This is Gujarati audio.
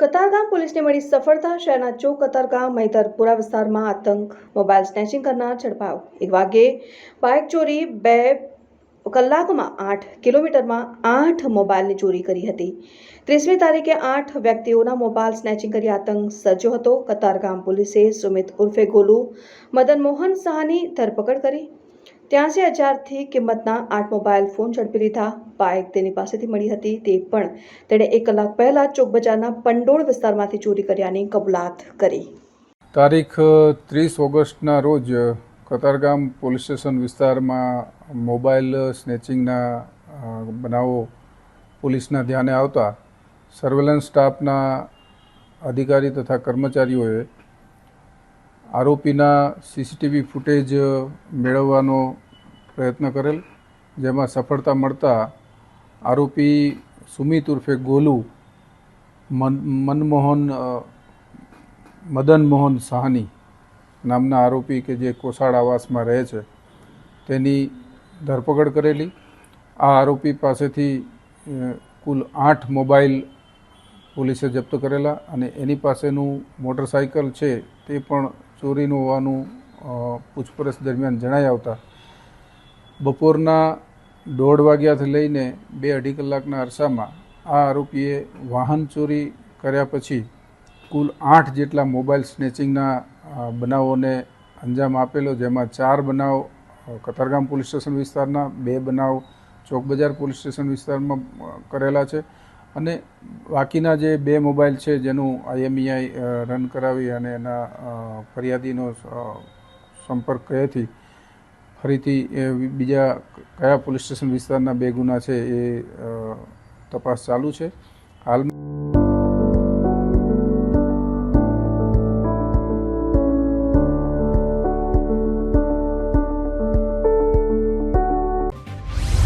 કતારગામ પોલીસને મળી સફળતા શહેરના ચોક કતારગામ મૈતરપુરા વિસ્તારમાં આતંક, મોબાઈલ સ્નેચિંગ કરનાર ઝડપાયો. એક વાગ્યે બાઇક ચોરી બે કલાકમાં આઠ કિલોમીટરમાં આઠ મોબાઈલની ચોરી કરી હતી. ત્રીસમી તારીખે આઠ વ્યક્તિઓના મોબાઈલ સ્નેચિંગ કરી આતંક સર્જ્યો હતો. કતારગામ પોલીસે સુમિત ઉર્ફે ગોલુ, મદન મોહન શાહની ધરપકડ કરી. ત્યાંસી હજારથી કિંમતના આઠ મોબાઈલ ફોન ઝડપી લીધા. બાઇક તેની પાસેથી મળી હતી તે પણ. તેણે એક કલાક પહેલા ચોક બજારના પંડોળ વિસ્તારમાંથી ચોરી કર્યાની કબૂલાત કરી. તારીખ ત્રીસ ઓગસ્ટના રોજ કતારગામ પોલીસ સ્ટેશન વિસ્તારમાં મોબાઈલ સ્નેચિંગના બનાવો પોલીસના ધ્યાને આવતા સર્વેલન્સ સ્ટાફના અધિકારી તથા કર્મચારીઓએ આરોપીના સીસીટીવી ફૂટેજ મેળવવાનો પ્રયત્ન કરેલ, જેમાં સફળતા મળતા આરોપી સુમિત ઉર્ફે ગોલુ, મન, મનમોહન મદન મોહન સાહની નામના આરોપી કે જે કોસાડ આવાસમાં રહે છે, તેની ધરપકડ કરેલી. આ આરોપી પાસેથી કુલ આઠ મોબાઈલ પોલીસે જપ્ત કરેલા અને એની પાસેનું મોટરસાઇકલ છે તે પણ ચોરીનું હોવાનું પૂછપરછ દરમિયાન જણાઈ આવતા, બપોરના દોઢ વાગ્યાથી લઈને બે અઢી કલાકના અરસામાં આ આરોપીએ વાહન ચોરી કર્યા પછી કુલ આઠ જેટલા મોબાઈલ સ્નેચિંગના બનાવોને અંજામ આપેલો, જેમાં ચાર બનાવ કતારગામ પોલીસ સ્ટેશન વિસ્તારના, બે બનાવ ચોક બજાર પોલીસ સ્ટેશન વિસ્તારમાં કરેલા છે. અને બાકીના જે બે મોબાઈલ છે જેનું આઈએમઈઆઈ રન કરાવી અને એના ફરિયાદીનો સંપર્ક કયાથી ફરીથી બીજા કયા પોલીસ સ્ટેશન વિસ્તારના બે ગુના છે એ તપાસ ચાલુ છે. હાલ